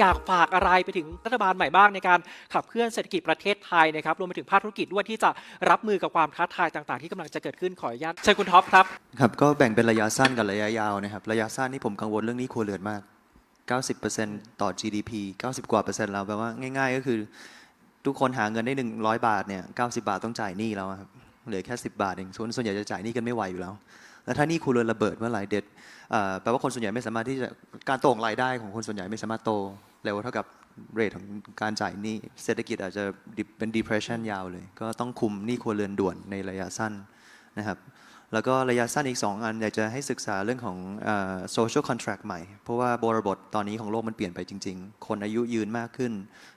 อยากฝากอะไรไปถึงรัฐบาลใหม่บ้างในการขับเคลื่อนเศรษฐกิจประเทศไทยนะครับรวมไปถึงภาคธุรกิจด้วยที่จะรับมือกับความท้าทายต่างๆ ที่กำลังจะเกิดขึ้นขออนุญาตเชิญคุณท็อปครับครับก็แบ่งเป็นระยะสั้นกับระยะยาวนะครับระยะสั้นนี่ผมกังวลเรื่องหนี้ครัวเรือนมาก 90%ต่อ GDP 90 กว่าเปอร์เซ็นต์แล้วแปลว่าง่าย ๆ ก็คือ ทุกคนหาเงินได้ 100 บาทเนี่ย90 บาทต้องจ่ายหนี้แล้วอะครับเหลือแค่ 10 บาทเองส่วนส่วนใหญ่จะจ่ายหนี้กันไม่ไหวอยู่แล้วแล้วถ้านี้ครัวเรือนระเบิดเมื่อไหร่เด็ดแปลว่าคนส่วนใหญ่ไม่สามารถที่จะการโตของรายได้ของคนส่วนใหญ่ไม่สามารถโตเร็วเท่ากับเรทของการจ่ายหนี้เศรษฐกิจอาจจะเป็น depression ยาวเลย ก็ต้องคุมหนี้ครัวเรือนด่วนในระยะสั้นนะครับแล้วก็ระยะสั้นอีก 2 อัน อยากจะให้ศึกษาเรื่องของอ social contract ใหม่ เพราะว่าบริบทตอนนี้ของโลกมันเปลี่ยนไปจริง ๆ คนอายุยืนมากขึ้น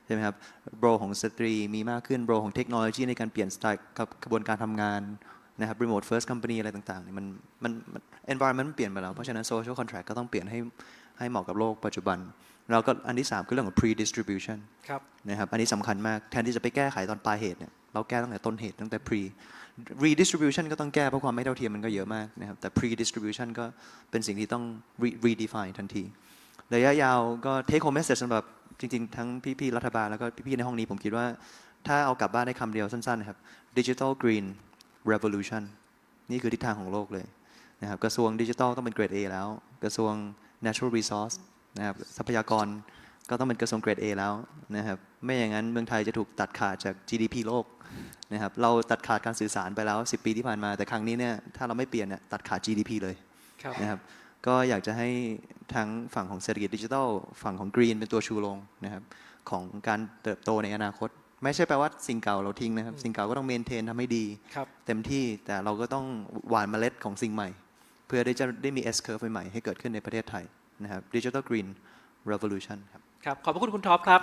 ใช่ไหมครับโบรของสตรีมีมากขึ้นโบรของเทคโนโลยีในการเปลี่ยนสไตล์กับกระบวนการทำงาน นะครับ remote first company อะไรต่างๆเนี่ยมันมันมัน environment มันเปลี่ยนไปแล้ว เพราะฉะนั้น social contract ก็ต้องเปลี่ยนให้ให้เหมาะกับโลกปัจจุบันแล้วก็อันที่ 3 คือเรื่องของ pre distribution ครับนะครับ อันนี้สำคัญมาก แทนที่จะไปแก้ไขตอนปลายเหตุเนี่ยเราแก้ตั้งแต่ต้นเหตุตั้งแต่ pre redistribution ก็ต้องแก้เพราะความไม่เท่าเทียมมันก็เยอะมากนะครับ แต่ pre distribution ก็เป็นสิ่งที่ต้อง re- redefine ทันทีระยะยาวก็ take home message สำหรับจริงๆ ทั้งพี่ๆรัฐบาลแล้วก็พี่ๆในห้องนี้ผมคิดว่า ถ้าเอากลับบ้านได้คำเดียวสั้นๆนะครับ digital green revolution นี่คือทิศทางของโลกเลยนะครับกระทรวงดิจิทัลต้องเป็นเกรด A แล้ว กระทรวง natural resource นะครับทรัพยากรก็ต้องเป็นกระทรวงเกรด A แล้วนะครับไม่อย่างนั้นเมืองไทยจะถูกตัดขาดจาก GDP โลกนะครับเราตัดขาดการสื่อสารไปแล้ว 10 ปีที่ผ่านมา แต่ครั้งนี้เนี่ยถ้าเราไม่เปลี่ยนเนี่ยตัดขาด GDP เลยครับนะครับก็อยากจะให้ทั้งฝั่งของเศรษฐกิจดิจิทัล ฝั่งของกรีนเป็นตัวชูโรงนะครับของการเติบโตในอนาคต ไม่ใช่แปลว่าสิ่งเก่าเราทิ้งนะครับ สิ่งเก่าก็ต้องเมนเทนทำให้ดีครับเต็มที่แต่เราก็ต้องหว่านเมล็ดของสิ่งใหม่ เพื่อได้จะได้มี S curve ใหม่ๆให้เกิดขึ้นในประเทศไทยนะครับ Digital Green Revolution ครับครับขอบพระคุณคุณท็อปครับ